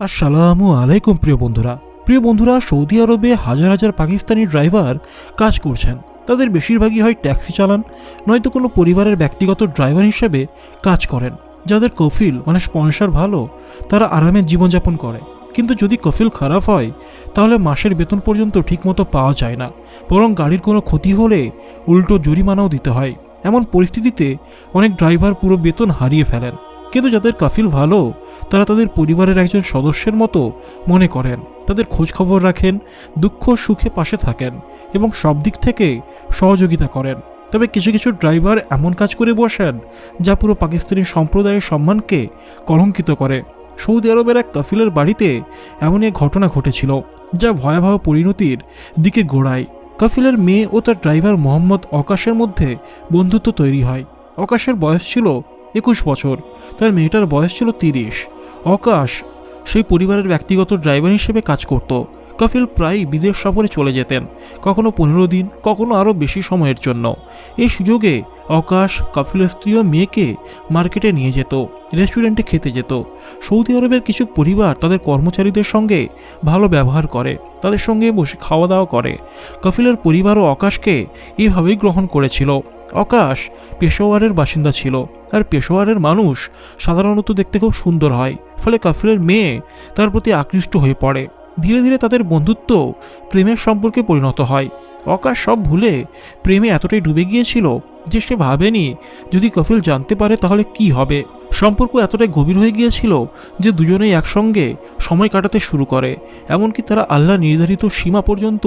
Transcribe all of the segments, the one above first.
আসসালামু আলাইকুম, প্রিয় বন্ধুরা। প্রিয় বন্ধুরা, সৌদি আরবে হাজার হাজার পাকিস্তানি ড্রাইভার কাজ করছেন। তাদের বেশিরভাগই হয় ট্যাক্সি চালান, নয়তো কোনো পরিবারের ব্যক্তিগত ড্রাইভার হিসেবে কাজ করেন। যাদের কফিল মানে স্পন্সর ভালো, তারা আরামে জীবনযাপন করে। কিন্তু যদি কফিল খারাপ হয়, তাহলে মাসের বেতন পর্যন্ত ঠিকমতো পাওয়া যায় না। বরং গাড়ির কোনো ক্ষতি হলে উল্টো জরিমানাও দিতে হয়। এমন পরিস্থিতিতে অনেক ড্রাইভার পুরো বেতন হারিয়ে ফেলেন। কিন্তু যাদের কাফিল ভালো, তারা তাদের পরিবারের একজন সদস্যের মতো মনে করেন। তাদের খোঁজখবর রাখেন, দুঃখ সুখে পাশে থাকেন এবং সব দিক থেকে সহযোগিতা করেন। তবে কিছু কিছু ড্রাইভার এমন কাজ করে বসেন, যা পুরো পাকিস্তানি সম্প্রদায়ের সম্মানকে কলঙ্কিত করে। সৌদি আরবের এক কাফিলের বাড়িতে এমন এক ঘটনা ঘটেছিল, যা ভয়াবহ পরিণতির দিকে গোড়ায়। কাফিলের মেয়ে ও তার ড্রাইভার মোহাম্মদ অকাশের মধ্যে বন্ধুত্ব তৈরি হয়। অকাশের বয়স ছিল একুশ বছর। তার মেয়েটার বয়স ছিল তিরিশ। অকাশ সেই পরিবারের ব্যক্তিগত ড্রাইভার হিসেবে কাজ করত। কফিল প্রায়ই বিদেশ সফরে চলে যেতেন, কখনো পনেরো দিন, কখনো আরও বেশি সময়ের জন্য। এই সুযোগে অকাশ কফিলের স্ত্রী ও মেয়েকে মার্কেটে নিয়ে যেত, রেস্টুরেন্টে খেতে যেত। সৌদি আরবের কিছু পরিবার তাদের কর্মচারীদের সঙ্গে ভালো ব্যবহার করে, তাদের সঙ্গে বসে খাওয়া দাওয়া করে। কফিলের পরিবারও অকাশকে এইভাবেই গ্রহণ করেছিল। অকাশ পেশোয়ারের বাসিন্দা ছিল, আর পেশোয়ারের মানুষ সাধারণত দেখতে খুব সুন্দর হয়, ফলে কাফিলের মেয়ে তার প্রতি আকৃষ্ট হয়ে পড়ে। ধীরে ধীরে তাদের বন্ধুত্ব প্রেমের সম্পর্কে পরিণত হয়। অকাশ সব ভুলে প্রেমে এতটাই ডুবে গিয়েছিল যে সে ভাবেনি, যদি কফিল জানতে পারে তাহলে কি হবে? সম্পর্ক এতটাই গভীর হয়ে গিয়েছিল যে দুজনেই একসঙ্গে সময় কাটাতে শুরু করে, এমনকি তারা আল্লাহ নির্ধারিত সীমা পর্যন্ত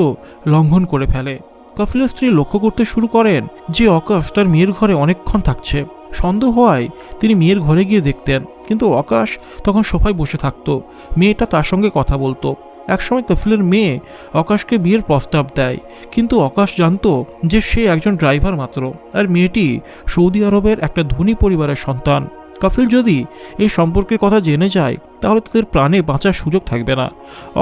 লঙ্ঘন করে ফেলে। কফিলের স্ত্রী লক্ষ্য করতে শুরু করেন যে অকাশ তার মেয়ের ঘরে অনেকক্ষণ থাকছে। সন্দেহ হওয়ায় তিনি মেয়ের ঘরে গিয়ে দেখতেন, কিন্তু অকাশ তখন সোফায় বসে থাকতো। মেয়েটা তার সঙ্গে কথা বলতো। একসময় কফিলের মেয়ে অকাশকে বিয়ের প্রস্তাব দেয়, কিন্তু অকাশ জানতো যে সে একজন ড্রাইভার মাত্র, আর মেয়েটি সৌদি আরবের একটা ধনী পরিবারের সন্তান। কফিল যদি এই সম্পর্কের কথা জেনে যায়, তাহলে তাদের প্রাণে বাঁচার সুযোগ থাকবে না।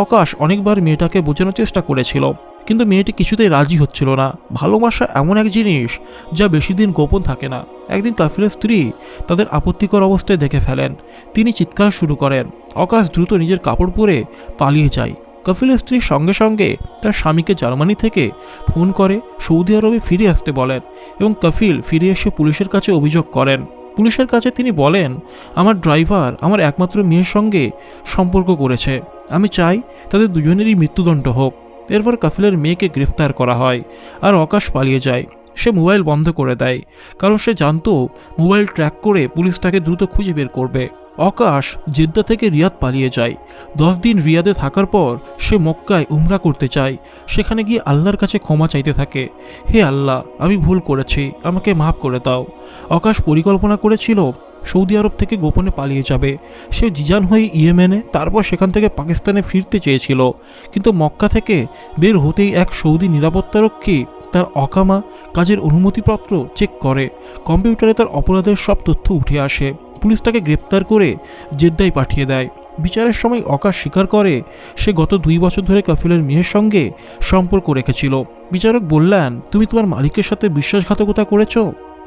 অকাশ অনেকবার মেয়েটাকে বোঝানোর চেষ্টা করেছিল। কিন্তু মেয়েটি কিছুতেই রাজি হচ্ছিল না। ভালোবাসা এমন এক জিনিস যা বেশি দিন গোপন থাকে না। একদিন কাফিলের স্ত্রী তাদের আপত্তিকর অবস্থায় দেখে ফেলেন। তিনি চিৎকার শুরু করেন, অকাশ দ্রুত নিজের কাপড় পরে পালিয়ে যায়। কফিলের স্ত্রী সঙ্গে সঙ্গে তার স্বামীকে জার্মানি থেকে ফোন করে সৌদি আরবে ফিরে আসতে বলেন এবং কফিল ফিরে এসে পুলিশের কাছে অভিযোগ করেন। পুলিশের কাছে তিনি বলেন, আমার ড্রাইভার আমার একমাত্র মেয়ের সঙ্গে সম্পর্ক করেছে। আমি চাই তাদের দুজনেরই মৃত্যুদণ্ড হোক। এরপর কাফিলের মেয়েকে গ্রেফতার করা হয় আর অকাশ পালিয়ে যায়। সে মোবাইল বন্ধ করে দেয়, কারণ সে জানতো মোবাইল ট্র্যাক করে পুলিশ তাকে দ্রুত খুঁজে বের করবে। অকাশ জেদ্দা থেকে রিয়াদ পালিয়ে যায়। দশ দিন রিয়াদে থাকার পর সে মক্কায় উমরা করতে চায়। সেখানে গিয়ে আল্লাহর কাছে ক্ষমা চাইতে থাকে। হে আল্লাহ, আমি ভুল করেছি, আমাকে মাফ করে দাও। অকাশ পরিকল্পনা করেছিল সৌদি আরব থেকে গোপনে পালিয়ে যাবে। সে জিজান হয়ে ইয়েমেনে, তারপর সেখান থেকে পাকিস্তানে ফিরতে চেয়েছিল। কিন্তু মক্কা থেকে বের হতেই এক সৌদি নিরাপত্তারক্ষী তার অকামা, কাজের অনুমতিপত্র চেক করে। কম্পিউটারে তার অপরাধের সব তথ্য উঠে আসে। পুলিশ তাকে গ্রেপ্তার করে জেদ্দায় পাঠিয়ে দেয়। বিচারের সময় অকাশ স্বীকার করে সে গত দুই বছর ধরে কাফিলের মেয়ের সঙ্গে সম্পর্ক রেখেছিল। বিচারক বললেন, তুমি তোমার মালিকের সাথে বিশ্বাসঘাতকতা করেছ?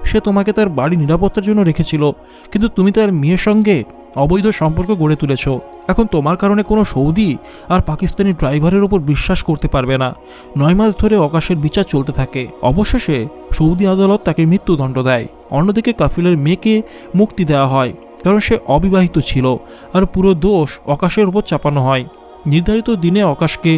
সে তোমাকে তার বাড়ি নিরাপত্তার জন্য রেখেছিল, কিন্তু তুমি তার মেয়ের সঙ্গে অবৈধ সম্পর্ক গড়ে তুলেছ। এখন তোমার কারণে কোনো সৌদি আর পাকিস্তানি ড্রাইভারের ওপর বিশ্বাস করতে পারবে না। নয় মাস ধরে অকাশের বিচার চলতে থাকে। অবশেষে সৌদি আদালত তাকে মৃত্যুদণ্ড দেয়। অন্যদিকে কাফিলের মেয়েকে মুক্তি দেওয়া হয়, কারণ সে অবিবাহিত ছিল আর পুরো দোষ অকাশের উপর চাপানো হয়। নির্ধারিত দিনে অকাশকে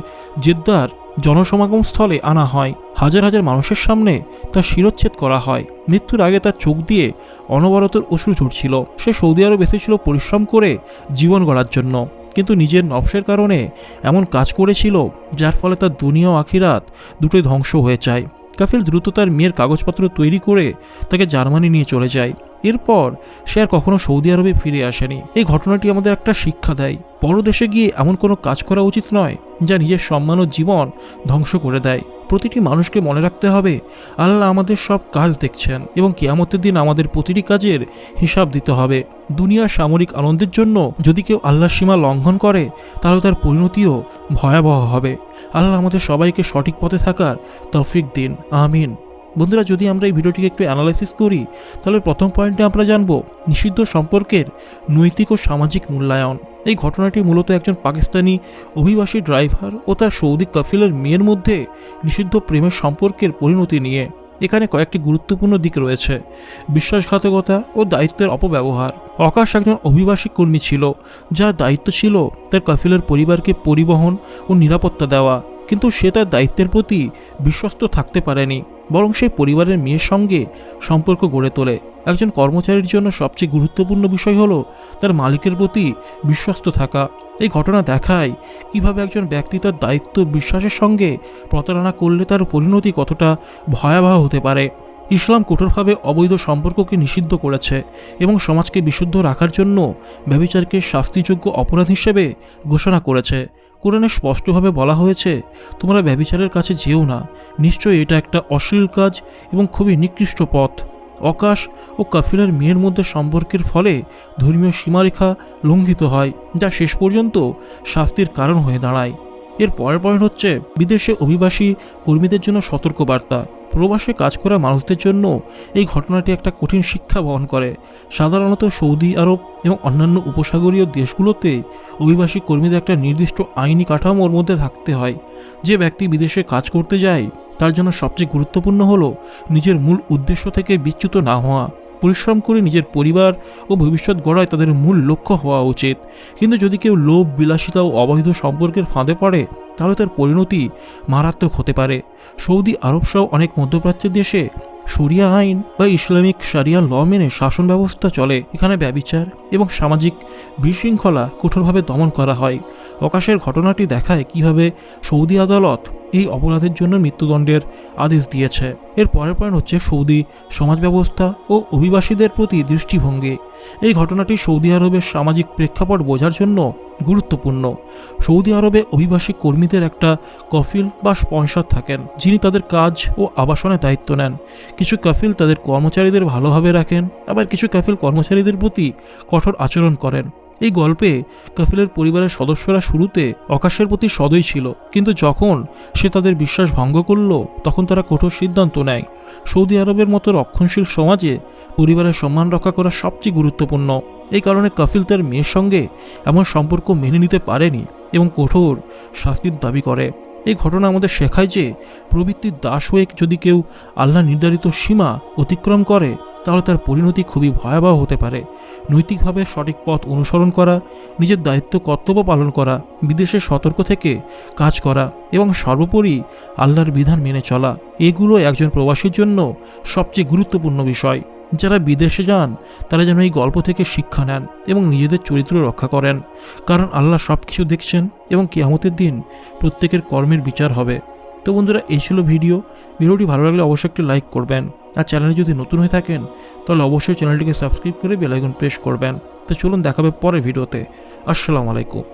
জেদ্দার জনসমাগম স্থলে আনা হয়। হাজার হাজার মানুষের সামনে তার শিরচ্ছেদ করা হয়। মৃত্যুর আগে তার চোখ দিয়ে অনবরত অশ্রু ঝরছিল। সে সৌদি আরব এসেছিল পরিশ্রম করে জীবন গড়ার জন্য। কিন্তু নিজের নবসের কারণে এমন কাজ করেছিল, যার ফলে তার দুনিয়া আখিরাত দুটোই ধ্বংস হয়ে যায়। কাফিল দ্রুত তার মেয়ের কাগজপত্র তৈরি করে তাকে জার্মানি নিয়ে চলে যায়। এরপর সে আর কখনো সৌদি আরবে ফিরে আসেনি। এই ঘটনাটি আমাদের একটা শিক্ষা দেয়। বড় দেশে গিয়ে এমন কোনো কাজ করা উচিত নয়, যা নিজের সম্মান ও জীবন ধ্বংস করে দেয়। প্রতিটি মানুষকে মনে রাখতে হবে, আল্লাহ আমাদের সব কাজ দেখছেন এবং কেয়ামতের দিন আমাদের প্রতিটি কাজের হিসাব দিতে হবে। দুনিয়ার সামরিক আনন্দের জন্য যদি কেউ আল্লাহর সীমা লঙ্ঘন করে, তাহলে তার পরিণতিও ভয়াবহ হবে। আল্লাহ আমাদের সবাইকে সঠিক পথে থাকার তৌফিক দিন। আমিন। বন্ধুরা, যদি আমরা এই ভিডিওটিকে একটু অ্যানালাইসিস করি, তাহলে প্রথম পয়েন্টে আমরা জানব নিষিদ্ধ সম্পর্কের নৈতিক ও সামাজিক মূল্যায়ন। এই ঘটনাটি মূলত একজন পাকিস্তানি অভিবাসী ড্রাইভার ও তার সৌদি কাফিলের মেয়ের মধ্যে নিষিদ্ধ প্রেমের সম্পর্কের পরিণতি নিয়ে। এখানে কয়েকটি গুরুত্বপূর্ণ দিক রয়েছে। বিশ্বাসঘাতকতা ও দায়িত্বের অপব্যবহার। অকাশ একজন অভিবাসী কর্মী ছিল, যার দায়িত্ব ছিল তার কাফিলের পরিবারকে পরিবহন ও নিরাপত্তা দেওয়া, কিন্তু সে তার দায়িত্বের প্রতি বিশ্বস্ত থাকতে পারেনি। বরং সেই পরিবারের মেয়ের সঙ্গে সম্পর্ক গড়ে তোলে। একজন কর্মচারীর জন্য সবচেয়ে গুরুত্বপূর্ণ বিষয় হলো তার মালিকের প্রতি বিশ্বস্ত থাকা। এই ঘটনা দেখায় কীভাবে একজন ব্যক্তি তার দায়িত্ব বিশ্বাসের সঙ্গে প্রতারণা করলে তার পরিণতি কতটা ভয়াবহ হতে পারে। ইসলাম কঠোরভাবে অবৈধ সম্পর্ককে নিষিদ্ধ করেছে এবং সমাজকে বিশুদ্ধ রাখার জন্য ব্যবিচারকে শাস্তিযোগ্য অপরাধ হিসেবে ঘোষণা করেছে। কোরআনে স্পষ্টভাবে বলা হয়েছে, তোমরা ব্যবিচারের কাছে যেও না। নিশ্চয়ই এটা একটা অশ্লীল কাজ এবং খুবই নিকৃষ্ট পথ। অকাশ ও কাফিলার মেয়ের মধ্যে সম্পর্কের ফলে ধর্মীয় সীমারেখা লঙ্ঘিত হয়, যা শেষ পর্যন্ত শাস্তির কারণ হয়ে দাঁড়ায়। এর পরের পয়েন্ট হচ্ছে, বিদেশে অভিবাসী কর্মীদের জন্য সতর্কবার্তা। প্রবাসে কাজ করা মানুষদের জন্য এই ঘটনাটি একটা কঠিন শিক্ষা বহন করে। সাধারণত সৌদি আরব এবং অন্যান্য উপসাগরীয় দেশগুলোতে অভিবাসী কর্মীদের একটা নির্দিষ্ট আইনি কাঠামোর মধ্যে থাকতে হয়। যে ব্যক্তি বিদেশে কাজ করতে যায়, তার জন্য সবচেয়ে গুরুত্বপূর্ণ হলো নিজের মূল উদ্দেশ্য থেকে বিচ্যুত না হওয়া। পরিশ্রম করে নিজের পরিবার ও ভবিষ্যৎ গড়ায় তাদের মূল লক্ষ্য হওয়া উচিত। কিন্তু যদি কেউ লোভ, বিলাসিতা ও অবৈধ সম্পর্কের ফাঁদে পড়ে, তাহলে তার পরিণতি মারাত্মক হতে পারে। সৌদি আরবসহ অনেক মধ্যপ্রাচ্যের দেশে শরিয়া আইন বা ইসলামিক সারিয়া ল মেনে শাসন ব্যবস্থা চলে, এখানে ব্যবিচার এবং সামাজিক বিশৃঙ্খলা কঠোরভাবে দমন করা হয়। অকাশের ঘটনাটি দেখায় কীভাবে সৌদি আদালত এই অপরাধের জন্য মৃত্যুদণ্ডের আদেশ দিয়েছে। এর পরের পয়েন্ট হচ্ছে সৌদি সমাজ ব্যবস্থা ও অভিবাসীদের প্রতি দৃষ্টিভঙ্গি। এই ঘটনাটি সৌদি আরবের সামাজিক প্রেক্ষাপট বোঝার জন্য গুরুত্বপূর্ণ। সৌদি আরবে অভিবাসী কর্মীদের একটা কফিল বা স্পন্সর থাকেন, যিনি তাদের কাজ ও আবাসনের দায়িত্ব নেন। কিছু কাফিল তাদের কর্মচারীদের ভালোভাবে রাখেন, আবার কিছু কাফিল কর্মচারীদের প্রতি কঠোর আচরণ করেন। এই গল্পে কাফিলের পরিবারের সদস্যরা শুরুতে অকাশের প্রতি সদয় ছিল, কিন্তু যখন সে তাদের বিশ্বাস ভঙ্গ করল, তখন তারা কঠোর সিদ্ধান্ত নেয়। সৌদি আরবের মতো রক্ষণশীল সমাজে পরিবারের সম্মান রক্ষা করা সবচেয়ে গুরুত্বপূর্ণ। এই কারণে কাফিল তার মেয়ের সঙ্গে এমন সম্পর্ক মেনে নিতে পারেনি এবং কঠোর শাস্তির দাবি করে। এই ঘটনা আমাদের শেখায় যে প্রবৃত্তির দাস হয়ে যদি কেউ আল্লাহ নির্ধারিত সীমা অতিক্রম করে তাহলে তার পরিণতি খুবই ভয়াবহ হতে পারে। নৈতিকভাবে সঠিক পথ অনুসরণ করা, নিজের দায়িত্ব কর্তব্য পালন করা, বিদেশে সতর্ক থেকে কাজ করা এবং সর্বোপরি আল্লাহর বিধান মেনে চলা, এগুলো একজন প্রবাসীর জন্য সবচেয়ে গুরুত্বপূর্ণ বিষয়। যারা বিদেশে যান, তারা যেন এই গল্প থেকে শিক্ষা নেন এবং নিজেদের চরিত্র রক্ষা করেন। কারণ আল্লাহ সব কিছু দেখছেন এবং কিয়ামতের দিন প্রত্যেকের কর্মের বিচার হবে। তো বন্ধুরা, এই ছিল ভিডিও। ভিডিওটি ভালো লাগলে অবশ্যই একটি লাইক করবেন। আর চ্যানেলে যদি নতুন হয়ে থাকেন, তাহলে অবশ্যই চ্যানেলটিকে সাবস্ক্রাইব করে বেলাইকন প্রেস করবেন। তো চলুন দেখাবে পরে ভিডিওতে। আসসালামু আলাইকুম।